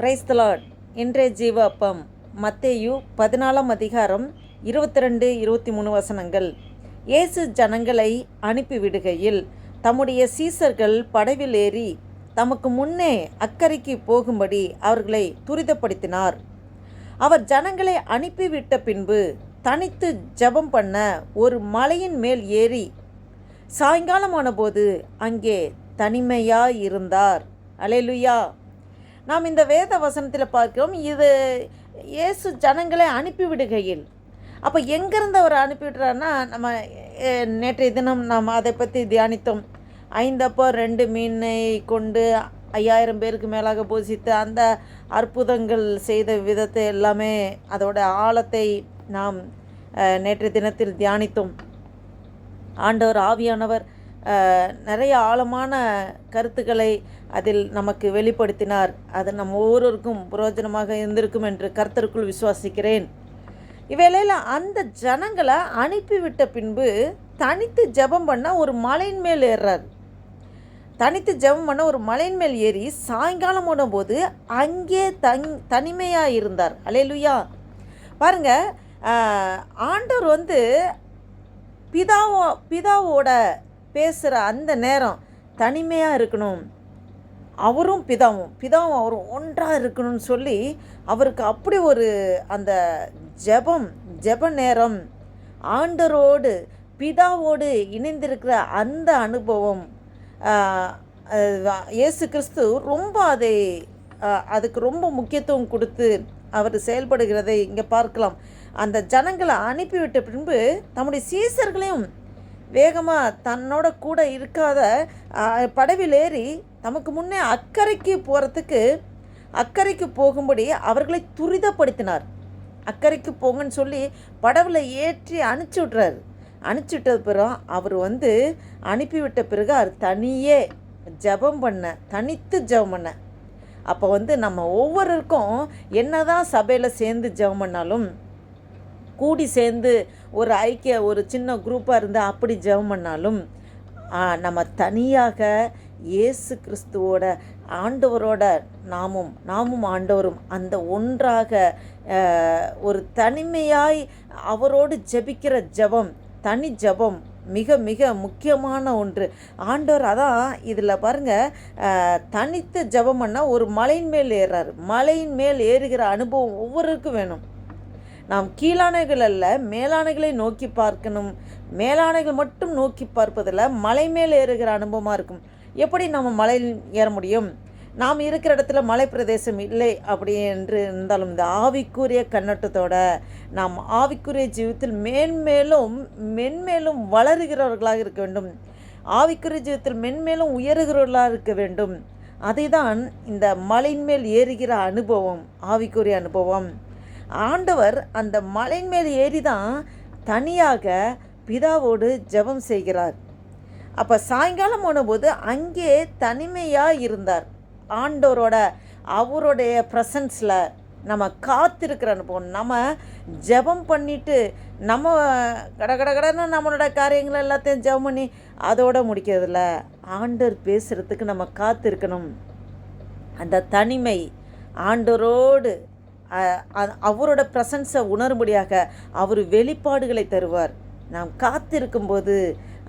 Price தலாட் இன்றைய ஜீவ அப்பம் மத்தேயு பதினாலாம் அதிகாரம் இருபத்தி ரெண்டு இருபத்தி மூணு வசனங்கள். இயேசு ஜனங்களை அனுப்பிவிடுகையில் தம்முடைய சீசர்கள் படவில் ஏறி தமக்கு முன்னே அக்கறைக்கு போகும்படி அவர்களை துரிதப்படுத்தினார். அவர் ஜனங்களை அனுப்பிவிட்ட பின்பு தனித்து ஜெபம் பண்ண ஒரு மலையின் மேல் ஏறி சாயங்காலமானபோது அங்கே தனிமையாய் இருந்தார் அலேலுயா நாம் இந்த வேத வசனத்தில் பார்க்கிறோம் இது இயேசு ஜனங்களை அனுப்பிவிடுகையில். அப்போ எங்கேருந்து அவர் அனுப்பிவிடுறாருன்னா நம்ம நேற்றைய தினம் நாம் அதை பற்றி தியானித்தோம். ஐந்தப்போ ரெண்டு மீனை கொண்டு ஐயாயிரம் பேருக்கு மேலாக போஷித்து அந்த அற்புதங்கள் செய்த விதத்தை எல்லாமே அதோட ஆழத்தை நாம் நேற்றைய தினத்தில் தியானித்தோம். ஆண்டவர் ஆவியானவர் நிறைய ஆழமான கருத்துக்களை அதில் நமக்கு வெளிப்படுத்தினார். அது நம்ம ஒவ்வொருவருக்கும் பிரயோஜனமாக இருந்திருக்கும் என்று கர்த்தருக்குள் விசுவாசிக்கிறேன். இவ்வேளையில் அந்த ஜனங்களை அனுப்பிவிட்ட பின்பு தனித்து ஜெபம் பண்ண ஒரு மலையின் மேல் ஏறுறார். தனித்து ஜெபம் பண்ண ஒரு மலையின் மேல் ஏறி சாயங்காலம் போது அங்கே தங் தனிமையாக இருந்தார். அலையலுயா. பாருங்க ஆண்டவர் வந்து பிதாவோ பிதாவோட பேசுகிற அந்த நேரம் தனிமையாக இருக்கணும். அவரும் பிதாவும் பிதாவும் அவரும் ஒன்றாக இருக்கணும்னு சொல்லி அவருக்கு அப்படி ஒரு அந்த ஜெபம் ஜெப நேரம் ஆண்டரோடு பிதாவோடு இணைந்திருக்கிற அந்த அனுபவம் இயேசு கிறிஸ்து ரொம்ப அதை அதுக்கு ரொம்ப முக்கியத்துவம் கொடுத்து அவர் செயல்படுகிறதை இங்கே பார்க்கலாம். அந்த ஜனங்களை அனுப்பிவிட்ட பின்பு தம்முடைய சீசர்களையும் வேகமாக தன்னோட கூட இருக்காத படவில் ஏறி தமக்கு முன்னே அக்கறைக்கு போகிறதுக்கு அக்கறைக்கு போகும்படி அவர்களை துரிதப்படுத்தினார். அக்கறைக்கு போங்கன்னு சொல்லி படவில் ஏற்றி அனுப்பிச்சி விட்றாரு அனுப்பிச்சி விட்டது பிறகு அவர் வந்து அனுப்பிவிட்ட பிறகு அவர் தனியே ஜெபம் பண்ண தனித்து ஜெபம் பண்ண. அப்போ வந்து நம்ம ஒவ்வொருவருக்கும் என்னதான் சபையில் சேர்ந்து ஜெபம் பண்ணாலும் கூடி சேர்ந்து ஒரு ஐக்கிய ஒரு சின்ன குரூப்பாக இருந்து அப்படி ஜெபம் பண்ணாலும் நம்ம தனியாக இயேசு கிறிஸ்துவோட ஆண்டவரோட நாமும் நாமும் ஆண்டவரும் அந்த ஒன்றாக ஒரு தனிமையாய் அவரோடு ஜெபிக்கிற ஜெபம் தனி ஜெபம் மிக மிக முக்கியமான ஒன்று. ஆண்டவர் அதான் இதில் பாருங்கள் தனித்து ஜெபம் பண்ணால் ஒரு மலையின் மேல் ஏறாரு மலையின் மேல் ஏறுகிற அனுபவம் ஒவ்வொருவருக்கும் வேணும். நாம் கீழானைகள் அல்ல மேலானைகளை நோக்கி பார்க்கணும். மேலானைகள் மட்டும் நோக்கி பார்ப்பதில் மலை மேல் ஏறுகிற அனுபவமாக இருக்கும். எப்படி நம்ம மலையில் ஏற முடியும்? நாம் இருக்கிற இடத்துல மலை பிரதேசம் இல்லை அப்படி என்று இருந்தாலும் இந்த ஆவிக்குரிய கண்ணோட்டத்தோட நாம் ஆவிக்குரிய ஜீவத்தில் மேன்மேலும் மென்மேலும் வளருகிறவர்களாக இருக்க வேண்டும். ஆவிக்குரிய ஜீவத்தில் மென்மேலும் உயருகிறவர்களாக இருக்க வேண்டும். அதை தான் இந்த மலையின் மேல் ஏறுகிற அனுபவம் ஆவிக்குரிய அனுபவம். ஆண்டவர் அந்த மலையின் மேல் ஏறி தான் தனியாக பிதாவோடு ஜெபம் செய்கிறார். அப்போ சாயங்காலம் போனபோது அங்கே தனிமையாக இருந்தார். ஆண்டவரோட அவருடைய ப்ரெசன்ஸில் நம்ம காத்திருக்கிற அனுபவம். நம்ம ஜெபம் பண்ணிட்டு நம்ம கட கட கடன்னு நம்மளோட காரியங்கள் எல்லாத்தையும் ஜெபம் பண்ணி அதோட முடிக்கிறதில்ல ஆண்டவர் பேசுகிறதுக்கு நம்ம காத்திருக்கணும். அந்த தனிமை ஆண்டவரோடு அவரோட ப்ரெசன்ஸை உணரும்படியாக அவர் வெளிப்பாடுகளை தருவார். நாம் காத்திருக்கும்போது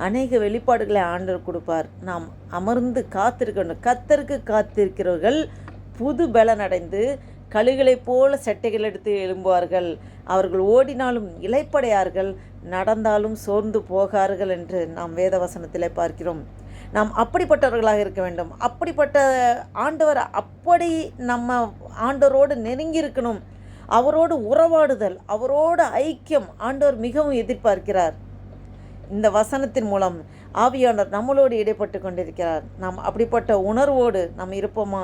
அநேக வெளிப்பாடுகளை ஆண்டவர் கொடுப்பார். நாம் அமர்ந்து காத்திருக்கணும். கத்தருக்கு காத்திருக்கிறவர்கள் புது பலன் அடைந்து கழுகளைப் போல செட்டைகள் எடுத்து எழும்புவார்கள். அவர்கள் ஓடினாலும் இலைப்படையார்கள் நடந்தாலும் சோர்ந்து போகார்கள் என்று நாம் வேதவசனத்தில் பார்க்கிறோம். நாம் அப்படிப்பட்டவர்களாக இருக்க வேண்டும். அப்படிப்பட்ட ஆண்டவர் அப்படி நம்ம ஆண்டவரோடு நெருங்கி இருக்கணும் அவரோடு உறவாடுதல் அவரோடு ஐக்கியம் ஆண்டவர் மிகவும் எதிர்பார்க்கிறார். இந்த வசனத்தின் மூலம் ஆவியானவர் நம்மளோடு இடைப்பட்டு கொண்டிருக்கிறார். நாம் அப்படிப்பட்ட உணர்வோடு நாம் இருப்போமா?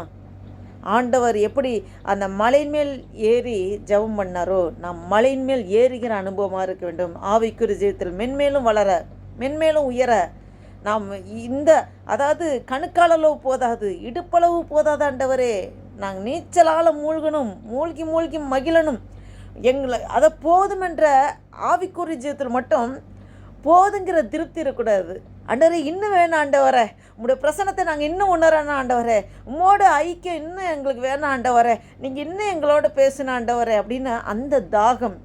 ஆண்டவர் எப்படி அந்த மலையின் மேல் ஏறி ஜெபம் பண்ணாரோ நாம் மலையின் மேல் ஏறுகிற அனுபவமாக இருக்க வேண்டும். ஆவிக்குரிய ஜீவத்தில் மென்மேலும் வளர மென்மேலும் உயர நாம் இந்த அதாவது கணுக்காலளவு போதாது இடுப்பளவு போதாது ஆண்டவரே. நாங்கள் நீச்சலால் மூழ்கணும் மூழ்கி மூழ்கி மகிழணும். எங்களை அதை போதுமென்ற ஆவிக்குரிய ஜீவத்தில் மட்டும் போதுங்கிற திருப்தி இருக்கக்கூடாது. ஆண்டவரே இன்னும் வேணாம் ஆண்டவரே. உங்களுடைய பிரசனத்தை நாங்கள் இன்னும் உணரணும் ஆண்டவரே. உம்மோட ஐக்கியம் இன்னும் எங்களுக்கு வேணாம் ஆண்டவரே. நீங்கள் இன்னும் எங்களோட பேசின ஆண்டவரே அப்படின்னு அந்த தாகம்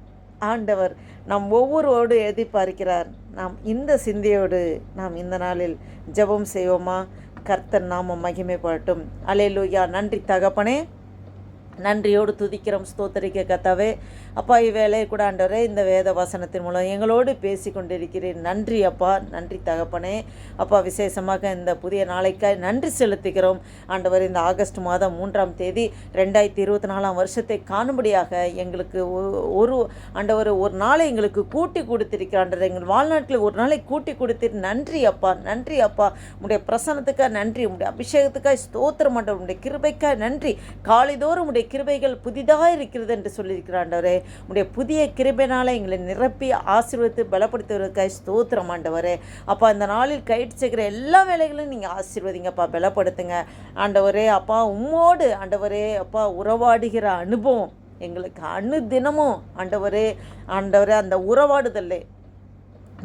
ஆண்டவர் நாம் ஒவ்வொருவோடு எதிர்பார்க்கிறார் நாம் இந்த சிந்தையோடு நாம் இந்த நாளில் ஜெபம் செய்வோமா? கர்த்தர் நாம மகிமைப்படட்டும் அலையலூயா நன்றி தகப்பனே. நன்றியோடு துதிக்கிறோம் ஸ்தோத்தரிக்க கத்தாவே அப்பா இவ்வேளையை கூட ஆண்டவரே இந்த வேத வசனத்தின் மூலம் எங்களோடு பேசி கொண்டிருக்கிறேன் நன்றி அப்பா நன்றி தகப்பனே. அப்பா விசேஷமாக இந்த புதிய நாளைக்காய் நன்றி செலுத்துகிறோம். ஆண்டவர் இந்த ஆகஸ்ட் மாதம் மூன்றாம் தேதி ரெண்டாயிரத்தி இருபத்தி நாலாம் வருஷத்தை காணும்படியாக எங்களுக்கு ஒ- ஒரு ஆண்டவர் ஒரு நாளை எங்களுக்கு கூட்டி கொடுத்திருக்கிறார். ஆண்டவர் எங்கள் வாழ்நாட்டில் ஒரு நாளை கூட்டி கொடுத்து நன்றி அப்பா நன்றி அப்பா. உடைய பிரசனத்துக்காக நன்றி உடைய அபிஷேகத்துக்காக ஸ்தோத்திரம் ஆண்டவர் உடைய கிருபைக்காக நன்றி. காலைதோறும் உடைய கிருபைகள் புதிதாக இருக்கிறது என்று சொல்லியிருக்கிறார் ஆண்டவரே. உடைய புதிய கிருபைனால எங்களை நிரப்பி ஆசீர்வதித்து பலப்படுத்துவதற்காக ஸ்தோத்திரம் ஆண்டவரே. அப்பா இந்த நாளில் கயிற்று சேர்க்கிற எல்லா வேலைகளையும் நீங்கள் ஆசீர்வதிங்கப்பா பலப்படுத்துங்க. ஆண்டவரே அப்பா உம்மோடு ஆண்டவரே அப்பா உறவாடுகிற அனுபவம் எங்களுக்கு அணு தினமும் ஆண்டவரே. ஆண்டவரே அந்த உறவாடுதல்லே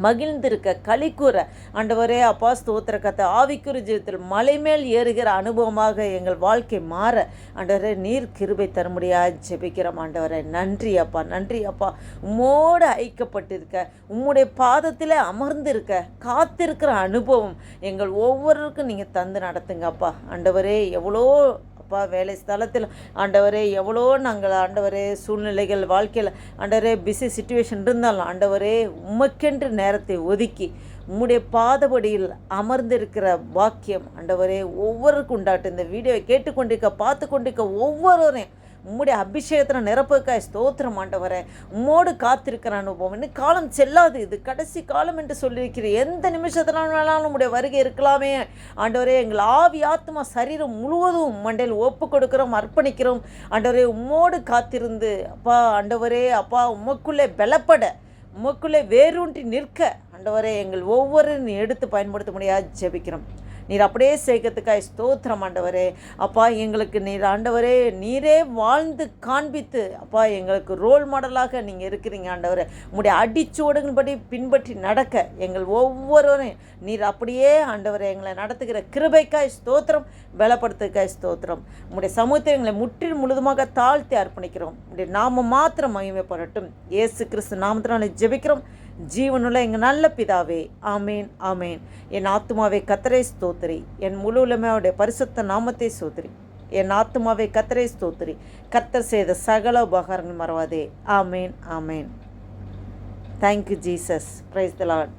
மகிழ்ந்திருக்க களிக்கூற ஆண்டவரே அப்பா ஸ்தோத்திர கத்தை ஆவிக்குறி ஜீவத்தில் மலை மேல் ஏறுகிற அனுபவமாக எங்கள் வாழ்க்கை மாற. ஆண்டவரே நீர் கிருபை தரும்படியா ஜெபிக்கிறோம். ஆண்டவரே நன்றி அப்பா நன்றி அப்பா. உம்மோடு ஐக்கப்பட்டிருக்க உம்முடைய பாதத்தில் அமர்ந்திருக்க காத்திருக்கிற அனுபவம் எங்கள் ஒவ்வொருவருக்கும் நீங்கள் தந்து நடத்துங்க அப்பா. ஆண்டவரே எவ்வளோ அப்பா வேலை ஸ்தலத்தில் ஆண்டவரே எவ்வளோ நாங்கள் ஆண்டவரே சூழ்நிலைகள் வாழ்க்கையில் ஆண்டவரே பிஸி சுச்சுவேஷன் இருந்தாலும் ஆண்டவரே உமக்கென்று நேரத்தை ஒதுக்கி உம்முடைய பாதபடியில் அமர்ந்திருக்கிற பாக்கியம் ஆண்டவரே ஒவ்வொருக்கும் உண்டாட்டு. இந்த வீடியோவை கேட்டுக்கொண்டிருக்க பார்த்து கொண்டிருக்க ஒவ்வொருவரையும் உம்முடைய அபிஷேகத்தில் நிரப்புக்காய் ஸ்தோத்திரம் ஆண்டவரே. உம்மோடு காத்திருக்கிற அனுபவம். இன்னும் காலம் செல்லாது இது. கடைசி காலம் என்று சொல்லியிருக்கிற எந்த நிமிஷத்தினாலும் வேணாலும் உம்முடைய வருகை இருக்கலாமே. ஆண்டவரே எங்கள் ஆவி ஆத்மா சரீரம் முழுவதும் மண்டையில் ஒப்பு கொடுக்கிறோம் அர்ப்பணிக்கிறோம். ஆண்டவரே உம்மோடு காத்திருந்து அப்பா ஆண்டவரே அப்பா உமக்குள்ளே பலப்பட உமக்குள்ளே வேரூன்றி நிற்க ஆண்டவரே எங்கள் ஒவ்வொரு எடுத்து பயன்படுத்த முடியாது ஜெபிக்கிறோம். நீர் அப்படியே சேர்க்கறதுக்காய் ஸ்தோத்திரம் ஆண்டவரே. அப்பா எங்களுக்கு நீர் ஆண்டவரே நீரே வாழ்ந்து காண்பித்து அப்பா எங்களுக்கு ரோல் மாடலாக நீங்கள் இருக்கிறீங்க ஆண்டவரே. உங்களுடைய அடிச்சுவடுகளின்படி பின்பற்றி நடக்க எங்கள் ஒவ்வொருவரையும் நீர் அப்படியே ஆண்டவரே எங்களை நடத்துகிற கிருபைக்காய் ஸ்தோத்திரம் பலப்படுத்துக்காய் ஸ்தோத்திரம். உங்களுடைய சமூகத்தை எங்களை முற்றிலும் முழுதுமாக தாழ்த்தி அர்ப்பணிக்கிறோம். உங்களுடைய நாம மாத்திரம் மகிமைப்படட்டும். இயேசு கிறிஸ்து நாமத்தினால ஜெபிக்கிறோம். ஜீவனுள்ள எங்கள் நல்ல பிதாவே ஆமேன் ஆமேன். என் ஆத்மாவை கத்தரை ஸ்தோத்திரி. என் முழு உலமையோடைய பரிசுத்த நாமத்தை ஸ்தோத்திரி. என் ஆத்மாவை கத்தரை ஸ்தோத்திரி. கத்தர் செய்த சகல உபகாரங்கள் மறவாதே. Amen amen. Thank you Jesus praise the Lord